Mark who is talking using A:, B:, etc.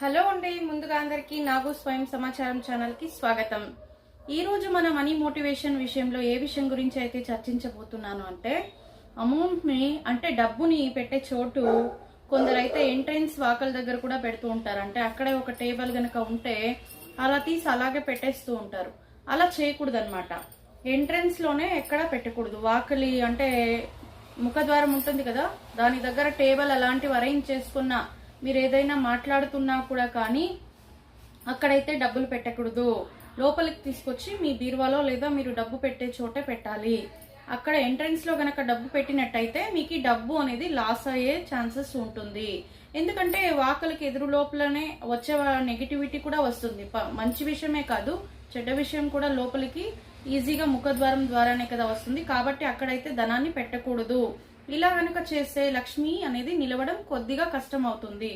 A: Hello అండి ముందుగా అందరికీ నాగు స్వయం సమాచారం ఛానల్కి స్వాగతం. ఈ రోజు మన మనీ మోటివేషన్ విషయంలో ఏ విషయం గురించి అయితే చర్చించబోతున్నాను అంటే అమౌంట్ని అంటే డబ్బుని పెట్టే చోటు కొందరైతే ఎంట్రెన్స్ వాకల దగ్గర కూడా పెడుతూ ఉంటారు. అంటే అక్కడే ఒక టేబుల్ గనక ఉంటే అలా తీసి అలాగే పెట్టేస్తూ ఉంటారు. అలా చేయకూడదు అనమాట ఎంట్రన్స్లోనే ఎక్కడా పెట్టకూడదు. వాకలి అంటే ముఖద్వారం ఉంటుంది కదా దాని దగ్గర టేబుల్ అలాంటివి అరేంజ్ చేసుకున్న మీరు ఏదైనా మాట్లాడుతున్నా కూడా కానీ అక్కడైతే డబ్బులు పెట్టకూడదు. లోపలికి తీసుకొచ్చి మీ బీరువాలో లేదా మీరు డబ్బు పెట్టే చోటే పెట్టాలి. అక్కడ ఎంట్రన్స్లో కనుక గనక డబ్బు పెట్టినట్టయితే మీకు డబ్బు అనేది లాస్ అయ్యే ఛాన్సెస్ ఉంటుంది. ఎందుకంటే వాకలికి ఎదురు లోపలనే వచ్చే నెగిటివిటీ కూడా వస్తుంది. ప- మంచి విషయమే కాదు చెడ్డ విషయం కూడా లోపలికి ఈజీగా ముఖద్వారం ద్వారానే కదా వస్తుంది. కాబట్టి అక్కడైతే ధనాన్ని పెట్టకూడదు. ఇలా కనుక చేస్తే లక్ష్మి అనేది నిలవడం కొద్దిగా కష్టం అవుతుంది